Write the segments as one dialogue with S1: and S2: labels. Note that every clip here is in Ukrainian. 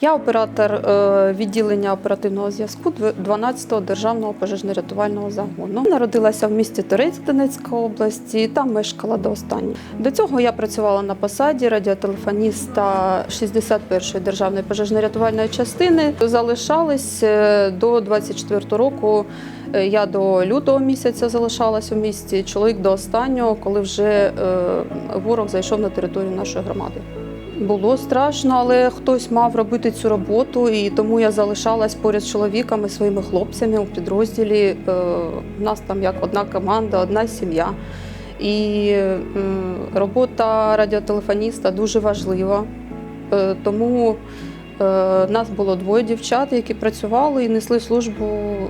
S1: Я оператор е, відділення оперативного зв'язку 12-го державного пожежно-рятувального загону. Народилася в місті Торецьк Донецької області, і там мешкала до останнього. До цього я працювала на посаді радіотелефоніста 61-ї державної пожежно-рятувальної частини. Залишались е, до 24 року. Е, Я до лютого місяця залишалась у місті. Чоловік до останнього, коли вже ворог зайшов на територію нашої громади. Було страшно, але хтось мав робити цю роботу, і тому я залишалась поряд з чоловіками, своїми хлопцями у підрозділі. Е, У нас там як одна команда, одна сім'я. І робота радіотелефоніста дуже важлива. Е, Тому е, нас було двоє дівчат, які працювали і несли службу е,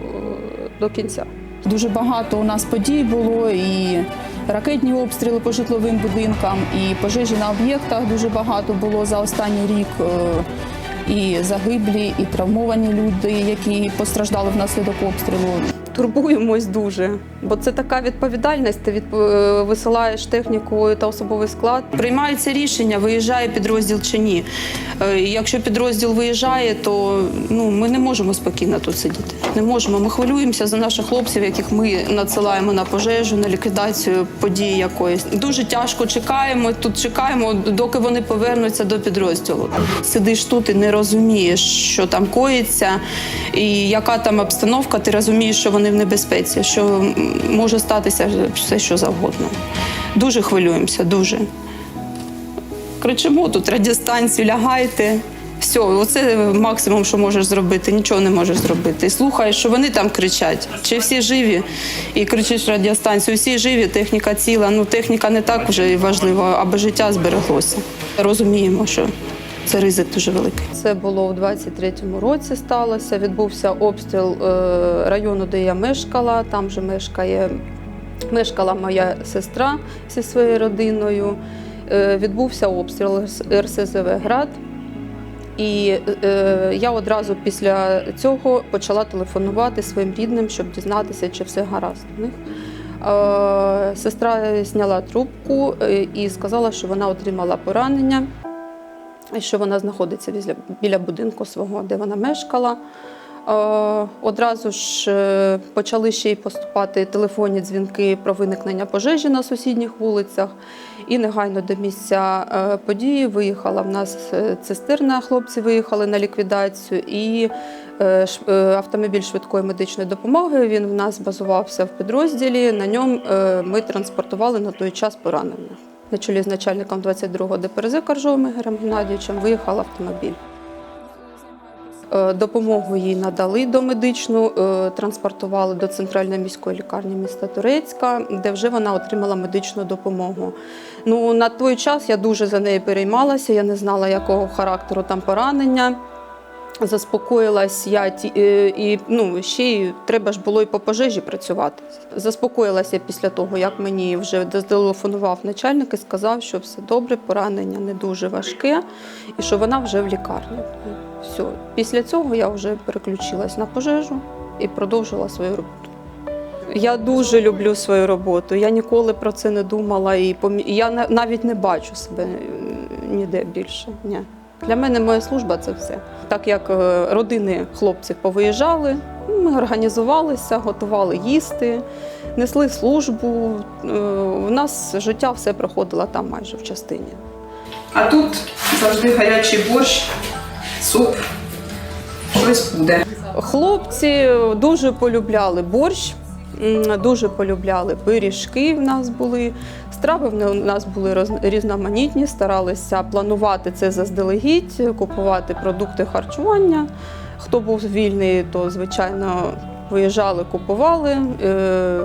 S1: до кінця.
S2: Дуже багато у нас подій було і ракетні обстріли по житловим будинкам, і пожежі на об'єктах дуже багато було за останній рік. е, І загиблі, і травмовані люди, які постраждали внаслідок обстрілу.
S1: Турбуємось дуже, бо це така відповідальність. Ти відп... е, висилаєш техніку та особовий склад.
S3: Приймається рішення, виїжджає підрозділ чи ні. Е, Якщо підрозділ виїжджає, то ну, ми не можемо спокійно тут сидіти. Не можемо. Ми хвилюємося за наших хлопців, яких ми надсилаємо на пожежу, на ліквідацію події якоїсь. Дуже тяжко чекаємо. Тут чекаємо, доки вони повернуться до підрозділу. Сидиш тут і не розумієш, що там коїться, і яка там обстановка. Ти розумієш, що вони в небезпеці, що може статися все, що завгодно. Дуже хвилюємося, дуже. Кричимо тут радіостанцію, лягайте. Все, оце максимум, що можеш зробити. Нічого не можеш зробити. І слухаєш, що вони там кричать. Чи всі живі? І кричиш радіостанцію, всі живі, техніка ціла. Ну, техніка не так вже важлива, аби життя збереглося. Розуміємо, що це ризик дуже великий.
S1: Це було в 23-му році. Сталося. Відбувся обстріл е, району, де я мешкала. Там же мешкає мешкала моя сестра зі своєю родиною. Е, Відбувся обстріл РСЗВ Град. І е, я одразу після цього почала телефонувати своїм рідним, щоб дізнатися, чи все гаразд у них. Е, сестра зняла трубку е, і сказала, що вона отримала поранення, що вона знаходиться біля, будинку свого, де вона мешкала. Е, Одразу ж е, почали ще й поступати телефонні дзвінки про виникнення пожежі на сусідніх вулицях. І негайно до місця е, події виїхала в нас цистерна. Хлопці виїхали на ліквідацію, і автомобіль швидкої медичної допомоги. Він в нас базувався в підрозділі. На ньому ми транспортували на той час поранених. На чолі з начальником 22-го ДПРЗ Каржовим Ігорем Геннадійовичем виїхав автомобіль. Е, Допомогу їй надали домедичну, е, транспортували до центральної міської лікарні міста Турецька, де вже вона отримала медичну допомогу. Ну на той час я дуже за нею переймалася. Я не знала, якого характеру там поранення. Заспокоїлась я е, і ну ще й треба ж було і по пожежі працювати. Заспокоїлася після того, як мені вже зателефонував начальник і сказав, що все добре, поранення не дуже важке, і що вона вже в лікарні. Все. Після цього я вже переключилась на пожежу і продовжила свою роботу. Я дуже люблю свою роботу. Я ніколи про це не думала, і я навіть не бачу себе ніде більше. Ні. Для мене моя служба це все. Так як е, родини хлопців повиїжджали, ми організувалися, готували їсти, несли службу. Е, У нас життя все проходило там майже в частині.
S4: А тут завжди гарячий борщ, суп, щось буде.
S1: Хлопці дуже полюбляли борщ, дуже полюбляли пиріжки. В нас були страви. в нас були різноманітні. Старалися планувати це заздалегідь, купувати продукти харчування. Хто був вільний, то звичайно. Виїжджали, купували. Е,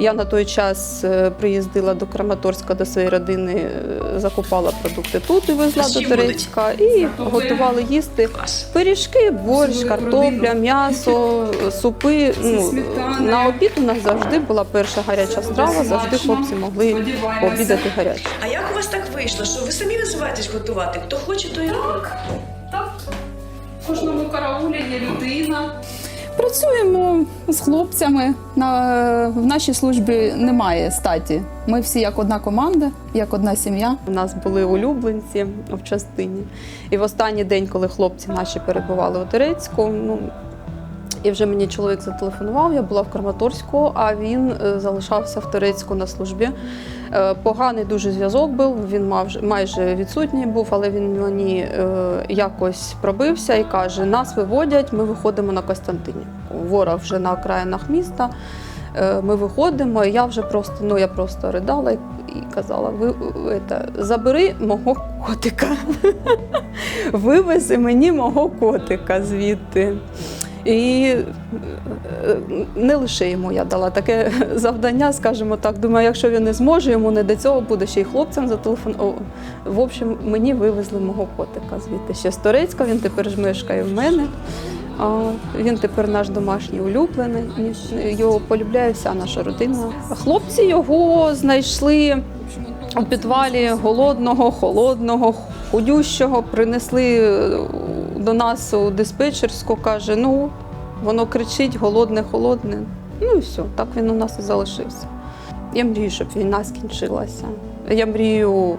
S1: Я на той час е, приїздила до Краматорська до своєї родини, е, закупала продукти тут і везла до? Турецька і готували їсти. Пиріжки, борщ, картопля, м'ясо, супи. Ну, на обід у нас завжди була перша гаряча страва, завжди хлопці могли обідати гаряче.
S5: А як у вас так вийшло, що ви самі називаєтесь готувати? Хто хоче, той робить?
S4: Так, в кожному караулі є людина.
S2: Працюємо з хлопцями. На, в нашій службі немає статі. Ми всі як одна команда, як одна сім'я.
S1: У нас були улюбленці в частині. І в останній день, коли хлопці наші перебували у Терецьку, ну і вже мені чоловік зателефонував, я була в Краматорську, а він е, залишався в Турецьку на службі. Е, Поганий дуже зв'язок був, він мав майже відсутній був, але він мені е, якось пробився і каже: нас виводять, ми виходимо на Костянтинівку. Ворог вже на окраїнах міста. Ми виходимо, і я вже просто, ну я просто ридала і, казала: ви це, забери мого котика. Вивези мені мого котика звідти. І е, не лише йому я дала таке завдання, скажімо так. Думаю, якщо він не зможе, йому не до цього буде ще й хлопцям зателефонував. В общем, мені вивезли мого котика звідти ще з Турецька. Він тепер ж мешкає в мене. Він тепер наш домашній улюблений. Його полюбляє вся наша родина. Хлопці його знайшли у підвалі голодного, холодного, худющого. Принесли е, до нас у диспетчерську, каже: ну, воно кричить, голодне, холодне. Ну і все, так він у нас і залишився. Я мрію, щоб війна скінчилася. Я мрію.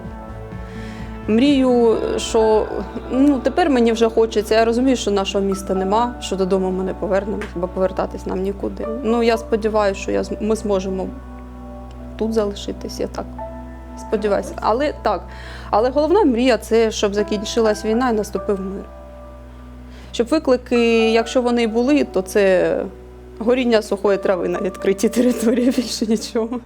S1: Мрію, що ну тепер мені вже хочеться. Я розумію, що нашого міста нема, що додому ми не повернемося, бо повертатись нам нікуди. Ну я сподіваюся, що я ми зможемо тут залишитись. Я так сподіваюся. Але так. Але головна мрія це щоб закінчилась війна і наступив мир. Щоб виклики, якщо вони були, то це горіння сухої трави на відкритій території, більше нічого.